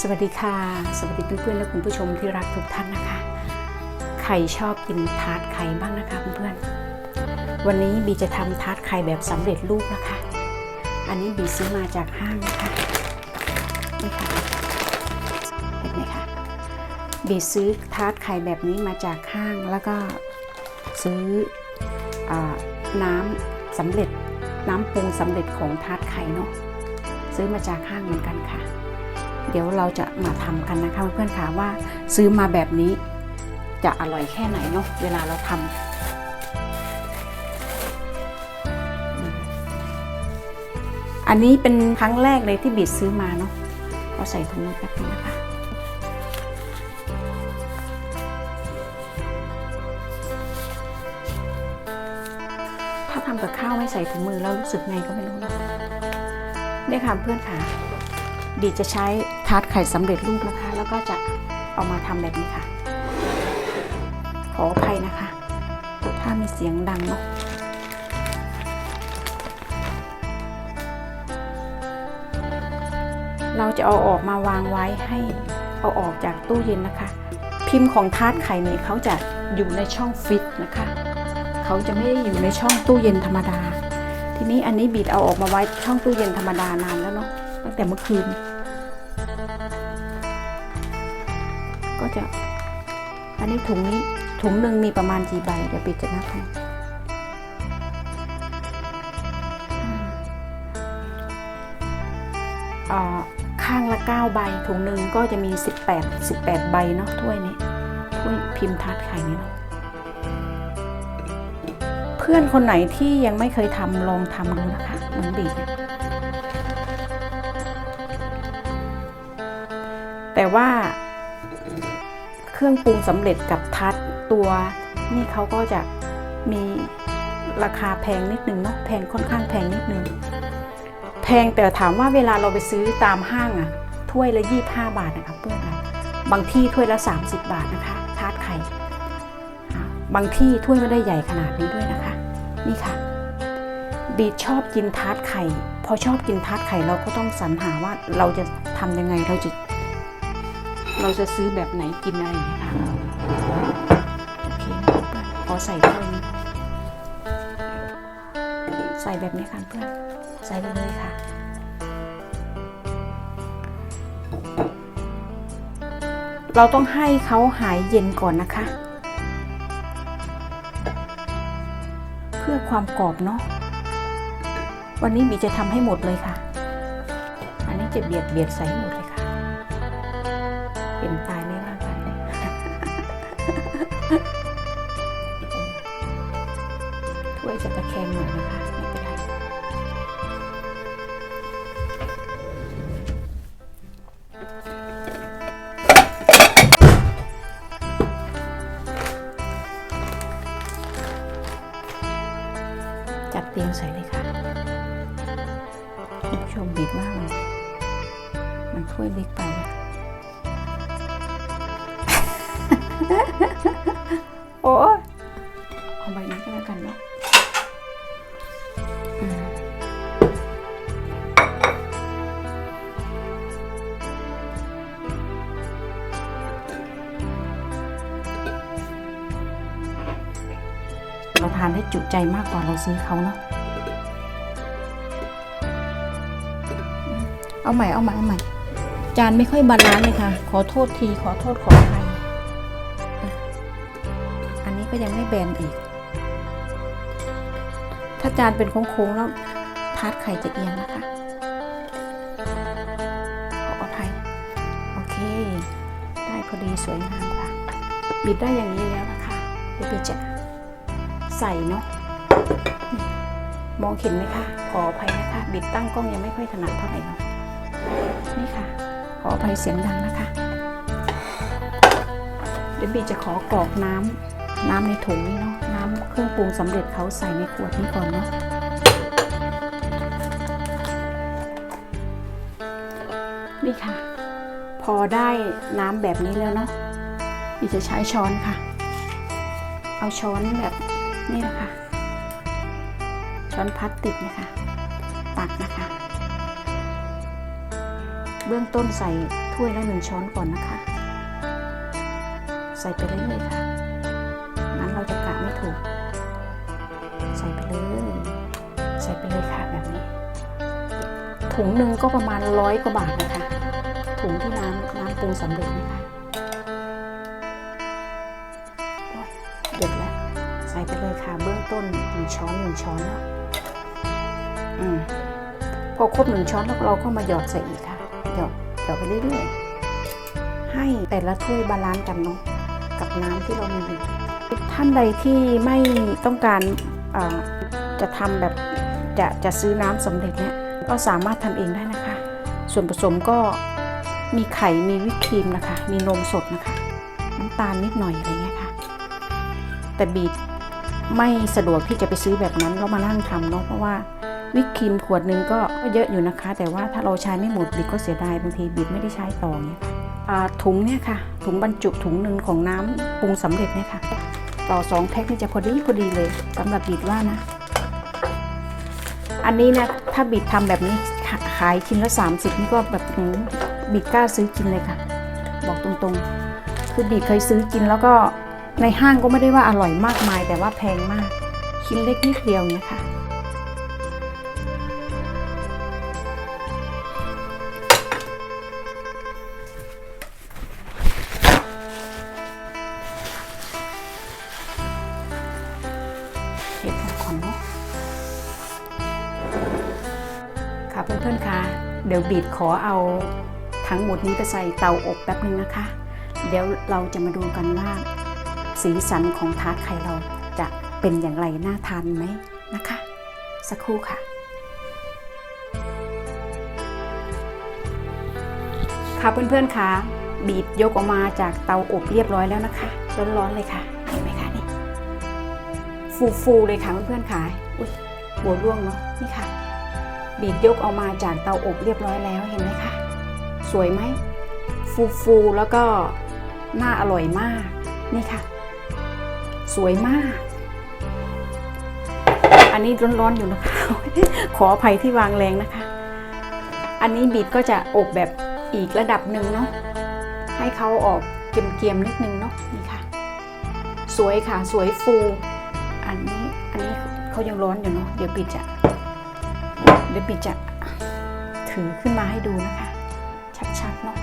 สวัสดีค่ะ สวัสดีเพื่อนๆและคุณผู้ชมที่รักทุกท่านนะคะ ใครชอบกินทาร์ตไข่บ้างนะคะเพื่อนๆ วันนี้บีจะทำทาร์ตไข่แบบสำเร็จรูปนะคะ อันนี้บีซื้อมาจากห้างนะคะนี่ค่ะเห็นไหมคะบีซื้อทาร์ตไข่แบบนี้มาจากห้างแล้วก็ซื้ออน้ำสำเร็จน้ำปรุงสำเร็จของทาร์ตไข่เนาะซื้อมาจากห้างเหมือนกันค่ะ เดี๋ยวเราจะมาทำกันนะคะเพื่อนๆค่ะว่าซื้อมาแบบนี้จะอร่อยแค่ไหนเนาะเวลาเราทำอันนี้เป็นครั้งแรกเลยที่บีดซื้อมาเนาะเราใส่ถุงมือแป๊บนึงนะคะถ้าทำกับข้าวไม่ใส่ถุงมือแล้วรู้สึกไงก็ไม่รู้เนอะเนี่ยค่ะเพื่อนค่ะ บีจะใช้ ทาร์ตไข่สำเร็จรูปนะคะ แล้วก็จะเอามาทำแบบนี้ค่ะ ขออภัยนะคะถ้ามีเสียงดังเนาะเราจะเอาออกมาวางไว้ให้เอาออกจากตู้เย็นนะคะ พิมพ์ของทาร์ตไข่เนี่ยเขาจะอยู่ในช่องฟิตนะคะ เขาจะไม่ได้อยู่ในช่องตู้เย็นธรรมดา ทีนี้อันนี้บีดเอาออกมาไว้ช่องตู้เย็นธรรมดานานแล้วเนาะตั้งแต่เมื่อคืน จะ อันนี้ถุงนี้ถุงหนึ่งมีประมาณกี่ใบ เดี๋ยวปิดจะนับให้อ่าข้างละ9ใบถุงหนึ่งก็จะมี 18 18 ใบเนาะถ้วยนี้ถ้วยพิมพ์ทัดไข่นี่เนาะเพื่อนคนไหนที่ยังไม่เคยทำลองทำดูนะคะ เหมือนบีบเนี่ยแต่ว่า เครื่องปรุงสำเร็จกับทัดตัวนี่เขาก็จะมีราคาแพงนิดนึงเนาะแพงค่อนข้างแพงนิดนึงแพงแต่ถามว่าเวลาเราไปซื้อตามห้างอะถ้วยละ 25 บาทนะคะเพื่อนอะบางที่ถ้วยละ 30 บาทนะคะทาดไข่บางที่ถ้วยไม่ได้ใหญ่ขนาดนี้ด้วยนะคะ นี่ค่ะ บีชอบกินทาดไข่ พอชอบกินทาดไข่เราก็ต้องสรรหาว่าเราจะทำยังไงเราจะ เราจะซื้อแบบไหนกินอะไรอย่างเงี้ยค่ะโอเคนะเพื่อนขอใส่ถ้วยนี้ใส่แบบนี้ค่ะเพื่อนใส่ไปเลยค่ะเราต้องให้เขาหายเย็นก่อนนะคะ เพื่อความกรอบเนาะวันนี้บีจะทำให้หมดเลยค่ะ อันนี้จะเบียดเบียดใส่ให้หมด เห็นตายไม่ว่ากันถ้วยจะตะแคงหน่อยนะคะไม่เป็นไรจัดเตียงใส่เลยค่ะคุณผู้ชมบีบมากเลย มันถ้วยเล็กไป จุใจมากกว่าเราซื้อเขาเนาะเอาใหม่เอาใหม่เอาใหม่ จานไม่ค่อยบาลานซ์เลยค่ะ ขอโทษทีขอโทษขออภัยอันนี้ก็ยังไม่แบนอีก ถ้าจานเป็นโค้งๆแล้วทาร์ตไข่จะเอียงนะคะขออภัยโอเค ได้พอดีสวยงามค่ะ บิดได้อย่างนี้แล้วนะคะเดี๋ยวไปจะ ใส่เนาะมองเห็นไหมคะ ขออภัยนะคะ บิดตั้งกล้องยังไม่ค่อยถนัดเท่าไหร่เนาะนี่ค่ะ ขออภัยเสียงดังนะคะ เดี๋ยวบีจะขอกรอกน้ำน้ำในถุงนี่เนาะน้ำเครื่องปรุงสำเร็จเขาใส่ในขวดนี้ก่อนเนาะนี่ค่ะ พอได้น้ำแบบนี้แล้วเนาะบีจะใช้ช้อนค่ะ เอาช้อนแบบ นี่นะคะช้อนพลาสติกนะคะ ตักนะคะ เบื้องต้นใส่ถ้วยละหนึ่งช้อนก่อนนะคะ ใส่ไปเรื่อยๆค่ะ นั้นเราจะกะไม่ถูก ใส่ไปเลย ใส่ไปเลยค่ะแบบนี้ ถุงหนึ่งก็ประมาณร้อยกว่าบาทนะคะ ถุงที่น้ำน้ำปรุงสำเร็จนะคะ ส่ไปเลยค่ะ เบื้องต้นหนึ่งช้อนหนึ่งช้อนเนาะอืมพอครบหนึ่งช้อนแล้วเราก็มาหยอดใส่อีกค่ะ หยอดหยอดไปเรื่อยๆ ให้แต่ละถ้วยบาลานซ์กันเนาะกับน้ำที่เรามีท่านใดที่ไม่ต้องการจะทำแบบจะจะซื้อน้ำสำเร็จเนี่ยก็สามารถทำเองได้นะคะ ส่วนผสมก็มีไข่มีวิปครีมนะคะ มีนมสดนะคะ น้ำตาลนิดหน่อยอะไรเงี้ยค่ะ แต่บีด ไม่สะดวกที่จะไปซื้อแบบนั้นแล้วมานั่งทำเนาะเพราะว่าวิปครีมขวดหนึงก็เยอะอยู่นะคะ แต่ว่าถ้าเราใช้ไม่หมดบีดก็เสียดายบางทีบีดไม่ได้ใช้ต่อเนี่ยถุงเนี่ยค่ะถุงบรรจุถุงหนึ่งของน้ำปรุงสำเร็จเนี่ยค่ะ ต่อสองแพ็คนี่จะพอดีพอดีเลยสำหรับบีดว่านะ อันนี้นะถ้าบิดทำแบบนี้ขายชิ้นละ 30 นี่ก็แบบบิดกล้าซื้อกินเลยค่ะ บอกตรงๆ คือบิดเคยซื้อกินแล้วก็ ในห้างก็ไม่ได้ว่าอร่อยมากมาย แต่ว่าแพงมาก ชิ้นเล็กนิดเดียวเนี่ยค่ะเห็ก่อนเนาะค่ะเพื่อนๆคะเดี๋ยวบีดขอเอาทั้งหมดนี้ไปใส่เตาอบแป๊บนึงนะคะ เดี๋ยวเราจะมาดูกันว่า สีสันของทาร์ตไข่เราจะเป็นอย่างไรน่าทานไหมนะคะ สักครู่ค่ะ ค่ะเพื่อนๆคะบีดยกออกมาจากเตาอบเรียบร้อยแล้วนะคะ ร้อนๆเลยค่ะ เห็นไหมคะนี่ฟูๆเลยค่ะเพื่อนๆค่ะอุ้ยหัวร่วงเนาะนี่ค่ะ บีบยกออกมาจากเตาอบเรียบร้อยแล้วเห็นไหมคะสวยไหมฟูฟูๆแล้วก็น่าอร่อยมากนี่ค่ะ สวยมาก อันนี้ร้อนๆอยู่นะคะ ขออภัยที่วางแรงนะคะ อันนี้บีบก็จะอบแบบอีกระดับหนึ่งเนาะ ให้เขาออกเกรียมๆนิดนึงเนาะนี่ค่ะ สวยค่ะสวยฟู อันนี้อันนี้เขายังร้อนอยู่เนาะเดี๋ยวบีบจะเดี๋ยวปีจะถือขึ้นมาให้ดูนะคะ ชัดๆเนาะ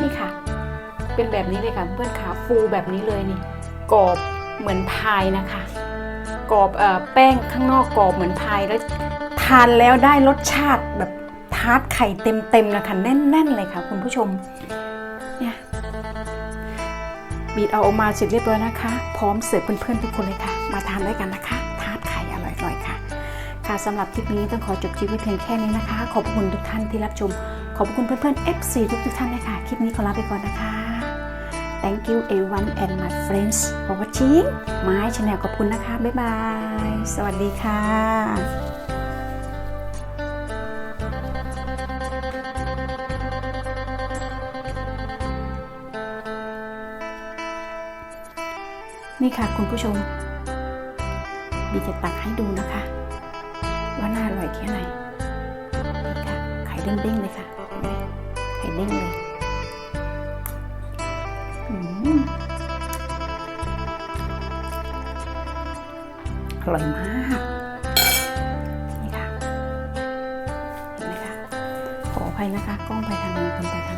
นี่ค่ะ เป็นแบบนี้เลยค่ะเพื่อนขาฟูแบบนี้เลยนี่กรอบเหมือนพายนะคะกรอบเอ่อแป้งข้างนอกกรอบเหมือนพายแล้วทานแล้วได้รสชาติแบบทาร์ตไข่เต็มๆนะคะแน่น ๆ เลยค่ะ คุณผู้ชมเนี่ยบีดเอาออกมาเสร็จเรียบร้อยนะคะ พร้อมเสิร์ฟเพื่อนๆทุกคนเลยค่ะ มาทานด้วยกันนะคะ ทาร์ตไข่อร่อยๆค่ะ ค่ะสำหรับคลิปนี้ต้องขอจบคลิปไว้เพียงแค่นี้นะคะ ขอบคุณทุกท่านที่รับชม ขอบคุณเพื่อนๆ FC ทุกๆท่านเลยค่ะ คลิปนี้ขอลาไปก่อนนะคะ Thank you everyone and my friends for watching my channel ขอบคุณนะคะ บ๊ายบาย สวัสดีค่ะนี่ค่ะคุณผู้ชม บีจะตักให้ดูนะคะ ว่าน่าอร่อยแค่ไหนนี่ค่ะไข่เด้งๆเลยค่ะไข่เด้งเลย ร่อยมากนี่ค่ะเห็นไหมคะขออภัยนะคะกล้องไปทางนึงคนไปทาง